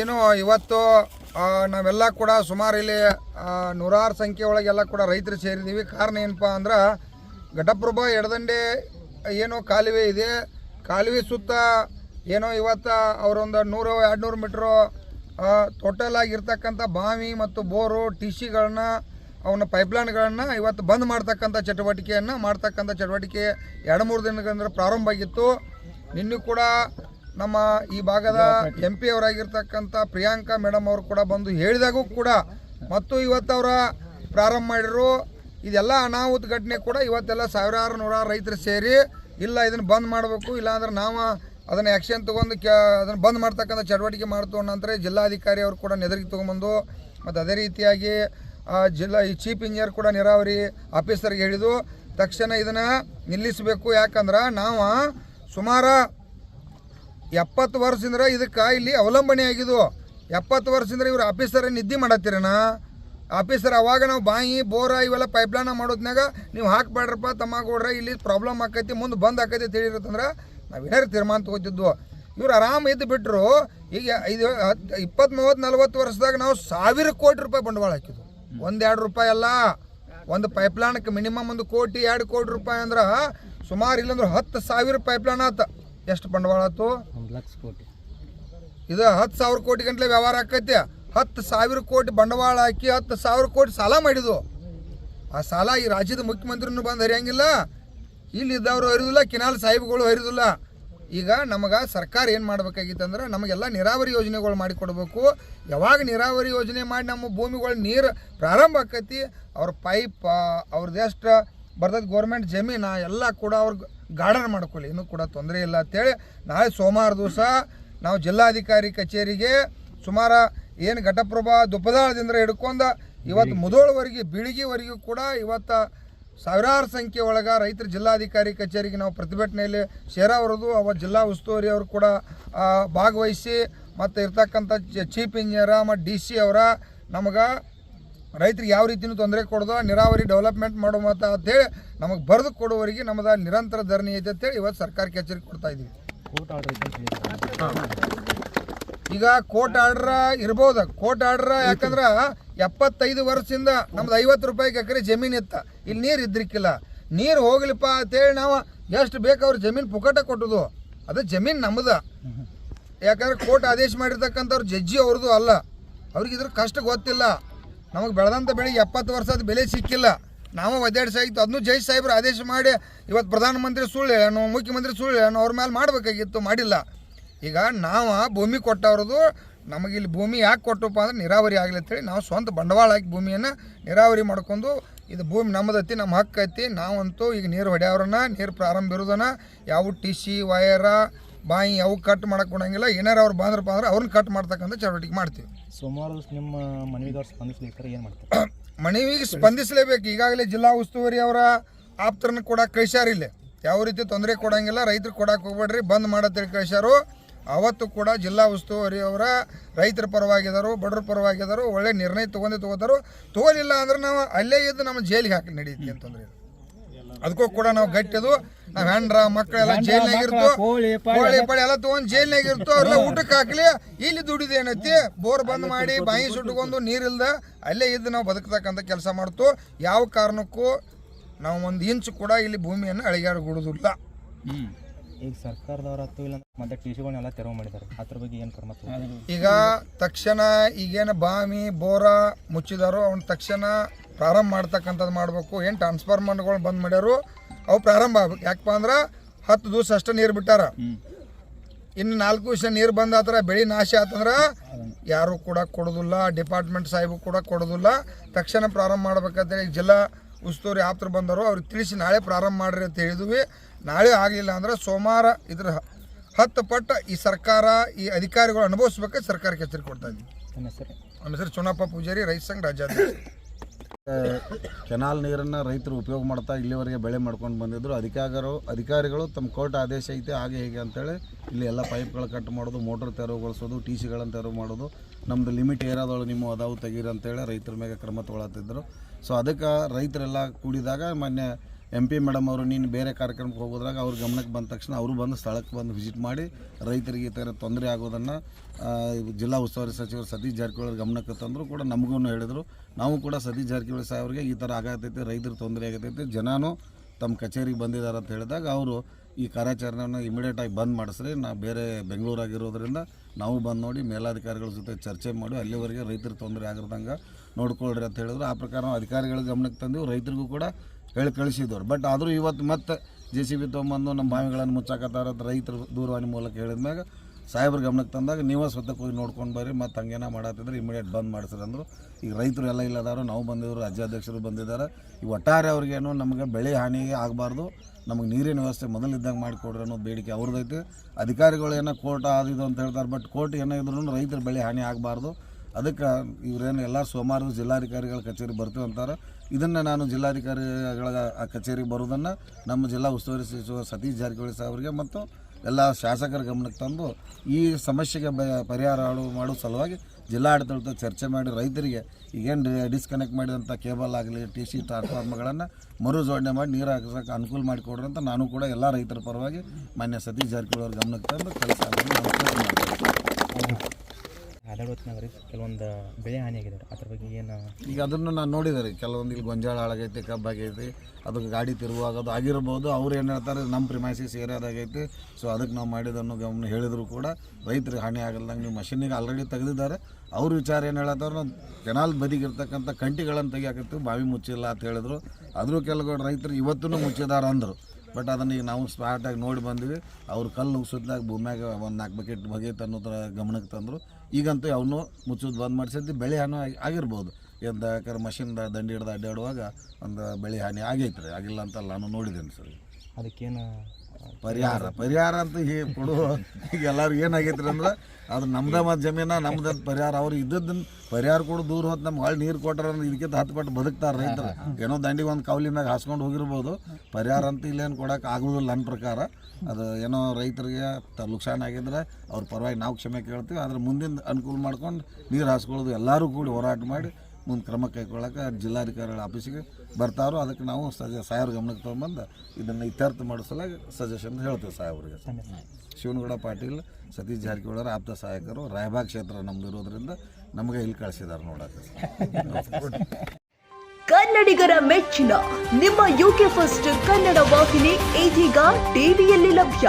ಏನು, ಇವತ್ತು ನಾವೆಲ್ಲ ಕೂಡ ಸುಮಾರು ಇಲ್ಲಿ ನೂರಾರು ಸಂಖ್ಯೆ ಒಳಗೆಲ್ಲ ಕೂಡ ರೈತರು ಸೇರಿದ್ದೀವಿ ಕಾರಣ ಏನಪ್ಪ ಅಂದ್ರೆ, ಘಟಪ್ರಭಾ ಎಡದಂಡೆ ಏನೋ ಕಾಲುವೆ ಇದೆ. ಕಾಲುವೆ ಸುತ್ತ ಏನೋ ಇವತ್ತು ಅವರೊಂದು ನೂರು ಎರಡು ನೂರು ಮೀಟ್ರು ಟೋಟಲ್ ಆಗಿರ್ತಕ್ಕಂಥ ಬಾವಿ ಮತ್ತು ಬೋರು ಟಿ ಸಿಗಳನ್ನ ಅವನ ಪೈಪ್ಲೈನ್ಗಳನ್ನು ಇವತ್ತು ಬಂದ್ ಮಾಡ್ತಕ್ಕಂಥ ಚಟುವಟಿಕೆಯನ್ನು ಮಾಡ್ತಕ್ಕಂಥ ಚಟುವಟಿಕೆ ಎರಡು ಮೂರು ದಿನಗಳಿಂದ ಪ್ರಾರಂಭ ಆಗಿತ್ತು. ನಿನ್ನೂ ಕೂಡ ನಮ್ಮ ಈ ಭಾಗದ ಎಂ ಪಿ ಅವರಾಗಿರ್ತಕ್ಕಂಥ ಪ್ರಿಯಾಂಕಾ ಮೇಡಮ್ ಅವರು ಕೂಡ ಬಂದು ಹೇಳಿದಾಗೂ ಕೂಡ ಮತ್ತು ಇವತ್ತು ಅವರ ಪ್ರಾರಂಭ ಮಾಡಿರು ಇದೆಲ್ಲ ಅನಾಹುತ ಘಟನೆ ಕೂಡ ಇವತ್ತೆಲ್ಲ ಸಾವಿರಾರು ನೂರಾರು ರೈತರು ಸೇರಿ ಇಲ್ಲ ಇದನ್ನು ಬಂದ್ ಮಾಡಬೇಕು ಇಲ್ಲಾಂದ್ರೆ ನಾವು ಅದನ್ನು ಆ್ಯಕ್ಷನ್ ತೊಗೊಂಡು ಕ್ಯಾ ಅದನ್ನು ಬಂದ್ ಮಾಡ್ತಕ್ಕಂಥ ಚಟುವಟಿಕೆ ಮಾಡ್ತು ನಂತರ ಜಿಲ್ಲಾಧಿಕಾರಿ ಅವರು ಕೂಡ ನೆದರಿಗೆ ತೊಗೊಂಬಂದು ಮತ್ತು ಅದೇ ರೀತಿಯಾಗಿ ಜಿಲ್ಲಾ ಈ ಚೀಫ್ ಇಂಜಿನಿಯರ್ ಕೂಡ ನೀರಾವರಿ ಆಫೀಸರ್ಗೆ ಹೇಳಿದು ತಕ್ಷಣ ಇದನ್ನು ನಿಲ್ಲಿಸಬೇಕು. ಯಾಕಂದ್ರೆ ನಾವು ಸುಮಾರು ಎಪ್ಪತ್ತು ವರ್ಷದಿಂದ ಇದಕ್ಕೆ ಇಲ್ಲಿ ಅವಲಂಬನೆ ಆಗಿದ್ವು. ಎಪ್ಪತ್ತು ವರ್ಷದಿಂದ ಇವ್ರು ಆಫೀಸರ್ ನಿದ್ದೆ ಮಾಡತ್ತೀರನ? ಆಫೀಸರ್ ಅವಾಗ ನಾವು ಬಾಯಿ, ಬೋರ ಇವೆಲ್ಲ ಪೈಪ್ಲೈನ್ ಮಾಡೋದ್ನಾಗ ನೀವು ಹಾಕ್ಬೇಡ್ರಪ್ಪ ತಮ್ಮಾಗೋಡ್ರೆ ಇಲ್ಲಿ ಪ್ರಾಬ್ಲಮ್ ಆಕೈತಿ, ಮುಂದೆ ಬಂದ್ ಆಕೈತಿ ತಿಳಿರತ್ತಂದ್ರೆ ನಾವು ಏನಾರು ತೀರ್ಮಾನ ತಗೋತಿದ್ವು. ಇವ್ರು ಆರಾಮ ಇದ್ದು ಬಿಟ್ಟರು ಈಗ ಇದು ಹತ್ತು ಇಪ್ಪತ್ತು ಮೂವತ್ತು ನಲ್ವತ್ತು ವರ್ಷದಾಗ ನಾವು ಸಾವಿರ ಕೋಟಿ ರೂಪಾಯಿ ಬಂಡವಾಳ ಹಾಕಿದ್ವು. ಒಂದೆರಡು ರೂಪಾಯಿ ಅಲ್ಲ, ಒಂದು ಪೈಪ್ಲೈನ್ಗೆ ಮಿನಿಮಮ್ ಒಂದು ಕೋಟಿ, ಎರಡು ಕೋಟಿ ರೂಪಾಯಿ ಅಂದ್ರೆ ಸುಮಾರು ಇಲ್ಲಂದ್ರೆ ಹತ್ತು ಸಾವಿರ ಪೈಪ್ಲೈನ್ ಆತ. ಎಷ್ಟು ಬಂಡವಾಳ ಆಯ್ತು? ಒಂದು ಲಕ್ಷ ಕೋಟಿ. ಇದು ಹತ್ತು ಸಾವಿರ ಕೋಟಿ ಗಂಟ್ಲೆ ವ್ಯವಹಾರ ಆಕೈತೆ. ಹತ್ತು ಸಾವಿರ ಕೋಟಿ ಬಂಡವಾಳ ಹಾಕಿ ಹತ್ತು ಸಾವಿರ ಕೋಟಿ ಸಾಲ ಮಾಡಿದ್ವು. ಆ ಸಾಲ ಈ ರಾಜ್ಯದ ಮುಖ್ಯಮಂತ್ರಿನೂ ಬಂದು ಹರಿಯಂಗಿಲ್ಲ. ಇಲ್ಲಿ ಇದ್ದವರು ಹರಿದಿಲ್ಲ ಕಿನಾಲ್ ಸಾಹೇಬ್ಗಳು ಹರಿದಿಲ್ಲ. ಈಗ ನಮಗೆ ಸರ್ಕಾರ ಏನು ಮಾಡ್ಬೇಕಾಗಿತ್ತು ಅಂದ್ರೆ ನಮಗೆಲ್ಲ ನೀರಾವರಿ ಯೋಜನೆಗಳು ಮಾಡಿಕೊಡ್ಬೇಕು ಯಾವಾಗ ನೀರಾವರಿ ಯೋಜನೆ ಮಾಡಿ ನಮ್ಮ ಭೂಮಿಗಳು ನೀರು ಪ್ರಾರಂಭ ಆಕೈತಿ ಅವ್ರ ಪೈಪ್ ಅವ್ರದ್ದು ಬರ್ತೈತೆ ಗೌರ್ಮೆಂಟ್ ಜಮೀನ ಎಲ್ಲ ಕೂಡ ಅವ್ರ ಗಾರ್ಡನ್ ಮಾಡ್ಕೊಳ್ಳಿ. ಇನ್ನೂ ಕೂಡ ತೊಂದರೆ ಇಲ್ಲ ಅಂತೇಳಿ ನಾಳೆ ಸೋಮವಾರ ದಿವಸ ನಾವು ಜಿಲ್ಲಾಧಿಕಾರಿ ಕಚೇರಿಗೆ ಸುಮಾರು ಏನು ಘಟಪ್ರಭಾ ದುಪ್ಪದಾಳದಿಂದ ಹಿಡ್ಕೊಂಡು ಇವತ್ತು ಮುದೋಳವರೆಗೆ ಬೀಳಿಗೆವರೆಗೂ ಕೂಡ ಇವತ್ತು ಸಾವಿರಾರು ಸಂಖ್ಯೆ ಒಳಗೆ ರೈತರ ಜಿಲ್ಲಾಧಿಕಾರಿ ಕಚೇರಿಗೆ ನಾವು ಪ್ರತಿಭಟನೆಯಲ್ಲಿ ಸೇರಾವರದು ಅವ ಜಿಲ್ಲಾ ಉಸ್ತುವಾರಿ ಅವರು ಕೂಡ ಭಾಗವಹಿಸಿ ಮತ್ತು ಇರ್ತಕ್ಕಂಥ ಚೀಫ್ ಇಂಜಿನಿಯರ ಮತ್ತು ಡಿ ಸಿ ಅವರ ನಮಗೆ ರೈತರಿಗೆ ಯಾವ ರೀತಿಯೂ ತೊಂದರೆ ಕೊಡೋದು ನೀರಾವರಿ ಡೆವಲಪ್ಮೆಂಟ್ ಮಾಡೋ ಅಂತ ಅಂತೇಳಿ ನಮಗೆ ಬರೆದು ಕೊಡುವವರೆಗೆ ನಮ್ಮದ ನಿರಂತರ ಧರಣಿ ಐತೆ ಅಂತೇಳಿ ಇವತ್ತು ಸರ್ಕಾರಕ್ಕೆ ಎಚ್ಚರಿಕೆ ಕೊಡ್ತಾ ಇದ್ದೀವಿ. ಈಗ ಕೋರ್ಟ್ ಆರ್ಡರ್ ಇರ್ಬೋದು. ಕೋರ್ಟ್ ಆರ್ಡರ್ ಯಾಕಂದ್ರೆ ಎಪ್ಪತ್ತೈದು ವರ್ಷದಿಂದ ನಮ್ದು ಐವತ್ತು ರೂಪಾಯಿಗೆ ಎಕರೆ ಜಮೀನು ಇತ್ತ. ಇಲ್ಲಿ ನೀರು ಇದ್ರಿಕ್ಕಿಲ್ಲ. ನೀರು ಹೋಗ್ಲಿಪ್ಪ ಅಂತೇಳಿ ನಾವು ಎಷ್ಟು ಬೇಕು ಅವ್ರ ಜಮೀನು ಪುಕಟ ಕೊಟ್ಟದು ಅದು ಜಮೀನು ನಮ್ಮದ ಯಾಕಂದ್ರೆ ಕೋರ್ಟ್ ಆದೇಶ ಮಾಡಿರ್ತಕ್ಕಂಥವ್ರು ಜಡ್ಜಿ ಅವ್ರದ್ದು ಅಲ್ಲ. ಅವ್ರಿಗೆ ಇದ್ರ ಕಷ್ಟ ಗೊತ್ತಿಲ್ಲ. ನಮಗೆ ಬೆಳೆದಂಥ ಬೆಳೆಗೆ ಎಪ್ಪತ್ತು ವರ್ಷದ ಬೆಲೆ ಸಿಕ್ಕಿಲ್ಲ. ನಾವು ಒದ್ದಾಡಿಸಾಗಿತ್ತು. ಅದನ್ನು ಜೈ ಸಾಹೇಬ್ರು ಆದೇಶ ಮಾಡಿ ಇವತ್ತು ಪ್ರಧಾನಮಂತ್ರಿ ಸುಳ್ಳು ಹೇಳೋನು ಮುಖ್ಯಮಂತ್ರಿ ಸುಳ್ಳು ಹೇಳೋನು ಅವ್ರ ಮೇಲೆ ಮಾಡಬೇಕಾಗಿತ್ತು, ಮಾಡಿಲ್ಲ. ಈಗ ನಾವು ಭೂಮಿ ಕೊಟ್ಟವ್ರದ್ದು ನಮಗೆ ಇಲ್ಲಿ ಭೂಮಿ ಯಾಕೆ ಕೊಟ್ಟಪ್ಪ ಅಂದ್ರೆ ನೀರಾವರಿ ಆಗಲಿ ಅಂತೇಳಿ ನಾವು ಸ್ವಂತ ಬಂಡವಾಳ ಹಾಕಿ ಭೂಮಿಯನ್ನು ನೀರಾವರಿ ಮಾಡ್ಕೊಂಡು, ಇದು ಭೂಮಿ ನಮ್ಮದತ್ತಿ ನಮ್ಮ ಹಕ್ಕೈತಿ. ನಾವಂತೂ ಈಗ ನೀರು ಹೊಡೆಯವ್ರನ್ನ, ನೀರು ಪ್ರಾರಂಭ ಇರೋದನ್ನ, ಯಾವ ಟಿ ಸಿ ವಯರ ಬಾಯಿ ಅವು ಕಟ್ ಮಾಡಕ್ಕೆ ಕೊಡಂಗಿಲ್ಲ ಏನಾರ ಅವ್ರು ಬಂದ್ರಪ್ಪ ಅಂದ್ರೆ ಅವ್ರನ್ನ ಕಟ್ ಮಾಡ್ತಕ್ಕಂಥ ಚಟುವಟಿಕೆ ಮಾಡ್ತೀವಿ. ಸೋಮವಾರ ನಿಮ್ಮ ಮನವಿದವ್ರು ಸ್ಪಂದಿಸ್ಲಿಕ್ಕೆ ಏನು ಮಾಡ್ತಾರೆ? ಮನವಿಗೆ ಸ್ಪಂದಿಸಲೇಬೇಕು. ಈಗಾಗಲೇ ಜಿಲ್ಲಾ ಉಸ್ತುವಾರಿ ಅವರ ಆಪ್ತರನ್ನ ಕೂಡ ಕಳಿಸ್ಯಾರ ಇಲ್ಲಿ. ಯಾವ ರೀತಿ ತೊಂದರೆ ಕೊಡಂಗಿಲ್ಲ ರೈತರು ಕೊಡಕ್ಕೆ ಹೋಗ್ಬೇಡ್ರಿ ಬಂದ್ ಮಾಡತ್ತೀರಿ ಕಳಿಸ್ಯಾರು. ಅವತ್ತು ಕೂಡ ಜಿಲ್ಲಾ ಉಸ್ತುವಾರಿ ಅವರ ರೈತರ ಪರವಾಗಿದ್ದಾರೆ ಬಡವ್ರ ಪರವಾಗಿದ್ದಾರೆ ಒಳ್ಳೆ ನಿರ್ಣಯ ತೊಗೊಂಡೇ ತೊಗೋತಾರೋ. ತೋಲಿಲ್ಲ ಅಂದ್ರೆ ನಾವು ಅಲ್ಲೇ ಇದ್ದು ನಮ್ಮ ಜೈಲಿಗೆ ಹಾಕಿ ನಡೀತೀವಿ ಅಂತಂದ್ರೆ ಅದಕ್ಕೂ ಕೂಡ ನಾವು ಗಟ್ಟಿದು ನಾವ್ ಹೆಂಡ್ರ ಮಕ್ಕಳೆಲ್ಲ ಜೈಲ್ನಾಗಿರ್ತು ಕೋಳಿ ಪಳಿ ಎಲ್ಲ ತಗೊಂಡ್ ಜೈಲ್ನಾಗಿರ್ತು ಅವ್ರೆಲ್ಲ ಊಟಕ್ಕೆ ಹಾಕ್ಲಿ. ಇಲ್ಲಿ ದುಡಿದ ಏನೈತಿ? ಬೋರ್ ಬಂದ್ ಮಾಡಿ ಬಾಯಿ ಸುಟ್ಕೊಂಡು ನೀರಿಲ್ದ ಅಲ್ಲೇ ಇದ್ದು ನಾವು ಬದುಕತಕ್ಕಂತ ಕೆಲಸ ಮಾಡ್ತು. ಯಾವ ಕಾರಣಕ್ಕೂ ನಾವು ಒಂದು ಇಂಚು ಕೂಡ ಇಲ್ಲಿ ಭೂಮಿಯನ್ನು ಅಳಿಗಾಡಗೊಡುದಿಲ್ಲ. ಈಗ ಸರ್ಕಾರದವ್ರ ಹತ್ತು ಇಲ್ಲ ಮತ್ತೆ ಟಿ ಸಿಗಳನ್ನೆಲ್ಲ ತೆರವು ಮಾಡಿದ್ದಾರೆ. ಅದ್ರ ಬಗ್ಗೆ ಏನು ಕ್ರಮ ತಗೊಂಡ್ರಿ? ಈಗ ತಕ್ಷಣ ಈಗೇನು ಬಾಮಿ ಬೋರ ಮುಚ್ಚಿದಾರೋ ಅವ್ನ ತಕ್ಷಣ ಪ್ರಾರಂಭ ಮಾಡ್ತಕ್ಕಂಥದ್ದು ಮಾಡಬೇಕು. ಏನು ಟ್ರಾನ್ಸ್ಫಾರ್ಮರ್ಗಳು ಬಂದ್ ಮಾಡ್ಯಾರು ಅವು ಪ್ರಾರಂಭ ಆಗ್ಬೇಕು. ಯಾಕಪ್ಪ ಅಂದ್ರೆ ಹತ್ತು ದಿವಸ ಅಷ್ಟೇ ನೀರು ಬಿಟ್ಟಾರ. ಇನ್ನು ನಾಲ್ಕು ದಿವಸ ನೀರು ಬಂದ ಹತ್ರ ಬೆಳೆ ನಾಶ ಆತಂದ್ರೆ ಯಾರು ಕೂಡ ಕೊಡೋದಿಲ್ಲ ಡಿಪಾರ್ಟ್ಮೆಂಟ್ ಸಾಹೇಬು ಕೂಡ ಕೊಡೋದಿಲ್ಲ. ತಕ್ಷಣ ಪ್ರಾರಂಭ ಮಾಡ್ಬೇಕಂತೇಳಿ ಜಿಲ್ಲಾ ಉಸ್ತುವಾರಿ ಆಪ್ತರು ಬಂದರು ಅವ್ರಿಗೆ ತಿಳಿಸಿ ನಾಳೆ ಪ್ರಾರಂಭ ಮಾಡ್ರಿ ಅಂತ ಹೇಳಿದ್ವಿ. ನಾಳೆ ಆಗಲಿಲ್ಲ ಅಂದ್ರೆ ಸೋಮವಾರ ಇದ್ರ ಹತ್ತು ಪಟ್ಟ ಈ ಸರ್ಕಾರ ಈ ಅಧಿಕಾರಿಗಳು ಅನುಭವಿಸ್ಬೇಕು ಸರ್ಕಾರಕ್ಕೆ ಎಚ್ಚರಿಕೆ ಕೊಡ್ತಾ ಹೆಸರು ನಮ್ಮ ಹೆಸರು ಚುನಪ್ಪ ಪೂಜಾರಿ ರೈತ ಸಂಘ ರಾಜ್ಯಾಧ್ಯಕ್ಷ. ಕೆನಾಲ್ ನೀರನ್ನು ರೈತರು ಉಪಯೋಗ ಮಾಡ್ತಾ ಇಲ್ಲಿವರೆಗೆ ಬೆಳೆ ಮಾಡ್ಕೊಂಡು ಬಂದಿದ್ದರು ಅಧಿಕಾರಿಗಳು ಅಧಿಕಾರಿಗಳು ತಮ್ಮ ಕೋರ್ಟ್ ಆದೇಶ ಐತೆ, ಹಾಗೆ ಹೇಗೆ ಅಂತೇಳಿ ಇಲ್ಲಿ ಎಲ್ಲ ಪೈಪ್ಗಳು ಕಟ್ ಮಾಡೋದು, ಮೋಟ್ರ್ ತೆರವುಗೊಳಿಸೋದು, ಟಿ ಸಿಗಳನ್ನು ತೆರವು ಮಾಡೋದು. ನಮ್ಮದು ಲಿಮಿಟ್ ಏರಾದೊಳಗೆ ನಿಮ್ಮ ಅದಾವು ತೆಗೀರಿ ಅಂತೇಳಿ ರೈತರ ಮೇಲೆ ಕ್ರಮ ತೊಗೊಳತ್ತಿದ್ದರು ಸೊ ಅದಕ್ಕೆ ರೈತರೆಲ್ಲ ಕೂಡಿದಾಗ ಮೊನ್ನೆ ಎಂ ಪಿ ಮೇಡಮ್ ಅವರು ನೀನು ಬೇರೆ ಕಾರ್ಯಕ್ರಮಕ್ಕೆ ಹೋಗೋದ್ರಾಗ ಅವ್ರ ಗಮನಕ್ಕೆ ಬಂದ ತಕ್ಷಣ ಅವರು ಬಂದು ಸ್ಥಳಕ್ಕೆ ಬಂದು ವಿಸಿಟ್ ಮಾಡಿ ರೈತರಿಗೆ ಈ ಥರ ತೊಂದರೆ ಆಗೋದನ್ನು ಜಿಲ್ಲಾ ಉಸ್ತುವಾರಿ ಸಚಿವರು ಸತೀಶ್ ಜಾರಕಿಹೊಳಿ ಗಮನಕ್ಕೆ ತಂದರು ಕೂಡ ನಮಗೂ ಹೇಳಿದರು. ನಾವು ಕೂಡ ಸತೀಶ್ ಜಾರಕಿಹೊಳಿ ಸಾಹೇಬ್ರಿಗೆ ಈ ಥರ ಆಗತೈತೆ ರೈತರ ತೊಂದರೆ ಆಗತೈತಿ. ಜನನೂ ತಮ್ಮ ಕಚೇರಿಗೆ ಬಂದಿದ್ದಾರೆ ಅಂತ ಹೇಳಿದಾಗ ಅವರು ಈ ಕಾರ್ಯಾಚರಣೆಯನ್ನು ಇಮಿಡಿಯೇಟಾಗಿ ಬಂದ್ ಮಾಡಿಸ್ರಿ. ನಾವು ಬೇರೆ ಬೆಂಗಳೂರಾಗಿರೋದ್ರಿಂದ ನಾವು ಬಂದು ನೋಡಿ ಮೇಲಾಧಿಕಾರಿಗಳ ಜೊತೆ ಚರ್ಚೆ ಮಾಡಿ ಅಲ್ಲಿವರೆಗೆ ರೈತರ ತೊಂದರೆ ಆಗಿರ್ದಂಗೆ ನೋಡ್ಕೊಳ್ರಿ ಅಂತ ಹೇಳಿದ್ರು. ಆ ಪ್ರಕಾರ ನಾವು ಅಧಿಕಾರಿಗಳ ಗಮನಕ್ಕೆ ತಂದೆವು. ರೈತರಿಗೂ ಕೂಡ ಹೇಳಿ ಕಳಿಸಿದವ್ರು ಬಟ್ ಆದರೂ ಇವತ್ತು ಮತ್ತೆ ಜೆ ಸಿ ಬಿ ತೊಗೊಂಬಂದು ನಮ್ಮ ಬಾವಿಗಳನ್ನು ಮುಚ್ಚಾಕತ್ತಾರ ರೈತರು ದೂರವಾಣಿ ಮೂಲಕ ಹೇಳಿದ್ಮ್ಯಾಗ ಸಾಹೇಬ್ರ ಗಮನಕ್ಕೆ ತಂದಾಗ ನೀವೇ ಸ್ವತಃ ಹೋಗಿ ನೋಡ್ಕೊಂಡು ಬರ್ರಿ, ಮತ್ತು ಹಂಗೇನ ಮಾಡತ್ತಿದ್ರೆ ಇಮಿಡಿಯೇಟ್ ಬಂದ್ ಮಾಡಿಸ್ರಿ ಅಂದರು. ಈಗ ರೈತರು ಎಲ್ಲ ಇಲ್ಲದಾರು ನಾವು ಬಂದಿದ್ರು ರಾಜ್ಯಾಧ್ಯಕ್ಷರು ಬಂದಿದ್ದಾರೆ. ಈ ಒಟ್ಟಾರೆ ಅವ್ರಿಗೇನು ನಮಗೆ ಬೆಳೆ ಹಾನಿಗೆ ಆಗಬಾರ್ದು. ನಮಗೆ ನೀರಿನ ವ್ಯವಸ್ಥೆ ಮೊದಲಿದ್ದಂಗೆ ಮಾಡಿಕೊಡ್ರಿ ಅನ್ನೋ ಬೇಡಿಕೆ ಅವ್ರದ್ದೈತಿ ಅಧಿಕಾರಿಗಳು ಏನೋ ಕೋರ್ಟ್ ಆದಿದು ಅಂತ ಹೇಳ್ತಾರೆ ಬಟ್ ಕೋರ್ಟ್ ಏನೋ ಇದ್ರೂ ರೈತರ ಬೆಳೆ ಹಾನಿ ಆಗಬಾರ್ದು. ಅದಕ್ಕೆ ಇವರೇನು ಎಲ್ಲ ಸೋಮವಾರ ಜಿಲ್ಲಾಧಿಕಾರಿಗಳ ಕಚೇರಿ ಬರ್ತೀವಿ ಅಂತಾರೆ. ಇದನ್ನು ನಾನು ಜಿಲ್ಲಾಧಿಕಾರಿಗಳ ಕಚೇರಿಗೆ ಬರೋದನ್ನು ನಮ್ಮ ಜಿಲ್ಲಾ ಉಸ್ತುವಾರಿ ಸಚಿವ ಸತೀಶ್ ಜಾರಕಿಹೊಳಿ ಸಾಹೇಬರಿಗೆ ಮತ್ತು ಎಲ್ಲ ಶಾಸಕರ ಗಮನಕ್ಕೆ ತಂದು ಈ ಸಮಸ್ಯೆಗೆ ಪರಿಹಾರ ಮಾಡೋ ಸಲುವಾಗಿ ಜಿಲ್ಲಾಡಳಿತ ಚರ್ಚೆ ಮಾಡಿ ರೈತರಿಗೆ ಈಗೇನು ಡಿಸ್ಕನೆಕ್ಟ್ ಮಾಡಿದಂಥ ಕೇಬಲ್ ಆಗಲಿ, ಟಿ ಸಿ ಟ್ರಾನ್ಸ್ಫಾರ್ಮರ್ಗಳನ್ನು ಮರು ಜೋಡಣೆ ಮಾಡಿ ನೀರು ಹಾಕಿಸೋಕೆ ಅನುಕೂಲ ಮಾಡಿಕೊಡ್ರಿ ಅಂತ ನಾನು ಕೂಡ ಎಲ್ಲ ರೈತರ ಪರವಾಗಿ ಮಾನ್ಯ ಸತೀಶ್ ಜಾರಕಿಹೊಳಿ ಅವ್ರ ಗಮನಕ್ಕೆ ತಂದು ಕೆಲಸ ಕೆಲವೊಂದು ಬೆಳೆ ಹಾನಿಯಾಗಿದೆ ಬಗ್ಗೆ ಏನು ಈಗ ಅದನ್ನು ನಾನು ನೋಡಿದ್ದಾರೆ. ಕೆಲವೊಂದು ಇಲ್ಲಿ ಗೊಂಜಾಳ ಹಾಳಾಗೈತಿ ಕಬ್ಬಾಗೈತಿ ಅದಕ್ಕೆ ಗಾಡಿ ತಿರುವಾಗ ಅದು ಆಗಿರ್ಬೋದು. ಅವ್ರು ಏನು ಹೇಳ್ತಾರೆ ನಮ್ಮ ಪ್ರಿಮೈಸಿಸ್ ಏರಿಯಾದಾಗೈತಿ ಸೊ ಅದಕ್ಕೆ ನಾವು ಮಾಡಿದನ್ನು ಗಮನ ಹೇಳಿದ್ರು ಕೂಡ ರೈತರಿಗೆ ಹಾನಿ ಆಗಲ್ದಂಗೆ ನೀವು ಮಷಿನಿಗೆ ಆಲ್ರೆಡಿ ತೆಗೆದಿದ್ದಾರೆ. ಅವ್ರ ವಿಚಾರ ಏನು ಹೇಳತ್ತವ್ರು ನಾವು ಕೆನಾಲ್ ಕಂಟಿಗಳನ್ನು ತೆಗಿಯಾಕತ್ತೀವಿ, ಬಾವಿ ಮುಚ್ಚಿಲ್ಲ ಅಂತ ಹೇಳಿದ್ರು. ಆದರೂ ಕೆಲವು ರೈತರು ಇವತ್ತೂ ಮುಚ್ಚಿದಾರ ಅಂದರು. ಬಟ್ ಅದನ್ನು ಈಗ ನಾವು ಸ್ಪಾಟಾಗಿ ನೋಡಿ ಬಂದ್ವಿ. ಅವ್ರು ಕಲ್ಲು ಉಗಿಸಿದಾಗ ಭೂಮ್ಯಾಗ ಒಂದು ನಾಲ್ಕು ಬಕೆಟ್ ಬಗೆಟ್ ಅನ್ನೋ ಗಮನಕ್ಕೆ ತಂದರು. ಈಗಂತೂ ಅವನು ಮುಚ್ಚೋದು ಬಂದ್ ಮಾಡಿಸಿದ್ದು, ಬೆಳೆ ಹಾನಿ ಆಗಿ- ಆಗಿರ್ಬೋದು. ಎಂದ ಯಾಕಂದ್ರೆ ಮಷಿನ್ದ ದಂಡಿ ಹಿಡ್ದು ಅಡ್ಡಾಡುವಾಗ ಒಂದು ಬೆಳೆ ಹಾನಿ ಆಗೈತೆ ಆಗಿಲ್ಲ ಅಂತಲ್ಲ ನಾನು ನೋಡಿದ್ದೇನೆ ಸರ್. ಅದಕ್ಕೇನು ಪರಿಹಾರ. ಪರಿಹಾರ ಅಂತ ಹೀ ಕೊಡು. ಈಗ ಎಲ್ಲರೂ ಏನಾಗೈತ್ರಿ ಅಂದ್ರೆ ಅದು ನಮ್ದೇ ಮತ್ತು ಜಮೀನ, ನಮ್ದು ಪರಿಹಾರ. ಅವ್ರು ಇದ್ದದ್ದನ್ನ ಪರಿಹಾರ ಕೊಡು, ದೂರ ಹೊತ್ತು ನಮ್ಗೆ ಹಳ್ಳಿ ನೀರು ಕೊಟ್ರ ಅಂದ್ರೆ ಇದಕ್ಕಿಂತ ಹತ್ತು ಪಟ್ಟು ಬದುಕ್ತಾರೆ ರೈತರು. ಏನೋ ದಂಡಿಗೆ ಒಂದು ಮ್ಯಾಗ ಹಾಸ್ಕೊಂಡು ಹೋಗಿರ್ಬೋದು. ಪರಿಹಾರ ಅಂತ ಇಲ್ಲೇನು ಕೊಡೋಕೆ ಆಗೋದಿಲ್ಲ ನನ್ನ ಪ್ರಕಾರ. ಅದು ಏನೋ ರೈತರಿಗೆ ತ ಲುಕ್ಸಾನ್ ಆಗಿದ್ರೆ ಅವ್ರ ಪರವಾಗಿ ನಾವು ಕ್ಷಮೆ ಕೇಳ್ತೀವಿ. ಆದ್ರೆ ಮುಂದಿನ ಅನುಕೂಲ ಮಾಡ್ಕೊಂಡು ನೀರು ಹಾಸ್ಕೊಳ್ಳೋದು ಎಲ್ಲರೂ ಕೂಡಿ ಹೋರಾಟ ಮಾಡಿ ಮುಂದೆ ಕ್ರಮ ಕೈಗೊಳ್ಳಕ್ಕೆ ಜಿಲ್ಲಾಧಿಕಾರಿಗಳ ಆಫೀಸಿಗೆ ಬರ್ತಾರೋ ಅದಕ್ಕೆ ನಾವು ಸಜೆ ಸಾಯವ್ರ ಗಮನಕ್ಕೆ ತೊಗೊಂಬಂದು ಇದನ್ನು ಇತ್ಯರ್ಥ ಮಾಡಿಸಲಾಗ ಸಜೆಷನ್ ಹೇಳ್ತೇವೆ ಸಾಹೇಬ್ರಿಗೆ ಶಿವನಗೌಡ ಪಾಟೀಲ್, ಸತೀಶ್ ಜಾರಕಿಹೊಳಿಯವರ ಆಪ್ತ ಸಹಾಯಕರು ರಾಯಬಾಗ್ ಕ್ಷೇತ್ರ ನಮ್ದು ಇರೋದ್ರಿಂದ ನಮಗೆ ಇಲ್ಲಿ ಕಳಿಸಿದ್ದಾರೆ ನೋಡಕ್ಕೆ. ಕನ್ನಡಿಗರ ಮೆಚ್ಚಿನ ನಿಮ್ಮ ಯುಕೆ ಫಸ್ಟ್ ಕನ್ನಡ ವಾಹಿನಿ ಇದೀಗ ಟಿವಿಯಲ್ಲಿ ಲಭ್ಯ.